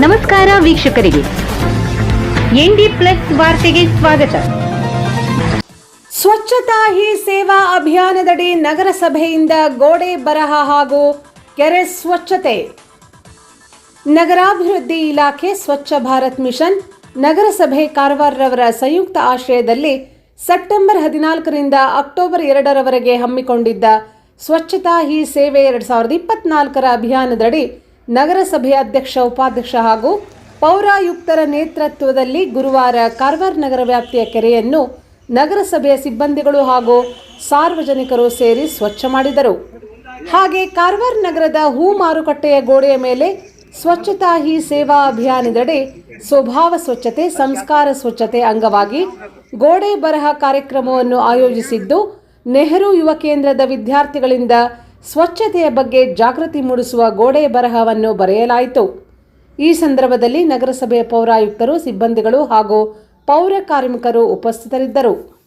ನಮಸ್ಕಾರ ವೀಕ್ಷಕರಿಗೆ. ND plus ವಾರ್ತೆಗೆ ಸ್ವಾಗತ. ಸ್ವಚ್ಛತಾ ಹಿ ಸೇವಾ ಅಭಿಯಾನದಡಿ ನಗರಸಭೆಯಿಂದ ಗೋಡೆ ಬರಹ ಹಾಗೂ ಕೆರೆ ಸ್ವಚ್ಛತೆ. ನಗರಾಭಿವೃದ್ಧಿ ಇಲಾಖೆ ಸ್ವಚ್ಛ ಭಾರತ್ ಮಿಷನ್ ನಗರಸಭೆ ಕಾರವಾರರವರ ಸಂಯುಕ್ತ ಆಶ್ರಯದಲ್ಲಿ ಸೆಪ್ಟೆಂಬರ್ ಹದಿನಾಲ್ಕರಿಂದ ಅಕ್ಟೋಬರ್ ಎರಡರವರೆಗೆ ಹಮ್ಮಿಕೊಂಡಿದ್ದ ಸ್ವಚ್ಛತಾ ಹಿ ಸೇವೆ ಎರಡು ಸಾವಿರದ ಇಪ್ಪತ್ನಾಲ್ಕರ ಅಭಿಯಾನದಡಿ ನಗರಸಭೆಯ ಅಧ್ಯಕ್ಷ, ಉಪಾಧ್ಯಕ್ಷ ಹಾಗೂ ಪೌರಾಯುಕ್ತರ ನೇತೃತ್ವದಲ್ಲಿ ಗುರುವಾರ ಕಾರ್ವಾರ್ ನಗರ ವ್ಯಾಪ್ತಿಯ ಕೆರೆಯನ್ನು ನಗರಸಭೆಯ ಸಿಬ್ಬಂದಿಗಳು ಹಾಗೂ ಸಾರ್ವಜನಿಕರು ಸೇರಿ ಸ್ವಚ್ಛ ಮಾಡಿದರು. ಹಾಗೆ ಕಾರ್ವಾರ್ ನಗರದ ಹೂ ಮಾರುಕಟ್ಟೆಯ ಗೋಡೆಯ ಮೇಲೆ ಸ್ವಚ್ಛತಾ ಹಿ ಸೇವಾ ಅಭಿಯಾನದಡಿ ಸ್ವಭಾವ ಸ್ವಚ್ಛತೆ, ಸಂಸ್ಕಾರ ಸ್ವಚ್ಛತೆ ಅಂಗವಾಗಿ ಗೋಡೆ ಬರಹ ಕಾರ್ಯಕ್ರಮವನ್ನು ಆಯೋಜಿಸಿದ್ದು ನೆಹರು ಯುವ ಕೇಂದ್ರದ ವಿದ್ಯಾರ್ಥಿಗಳಿಂದ ಸ್ವಚ್ಛತೆಯ ಬಗ್ಗೆ ಜಾಗೃತಿ ಮೂಡಿಸುವ ಗೋಡೆ ಬರಹವನ್ನು ಬರೆಯಲಾಯಿತು. ಈ ಸಂದರ್ಭದಲ್ಲಿ ನಗರಸಭೆಯ ಪೌರಾಯುಕ್ತರು, ಸಿಬ್ಬಂದಿಗಳು ಹಾಗೂ ಪೌರ ಕಾರ್ಮಿಕರು ಉಪಸ್ಥಿತರಿದ್ದರು.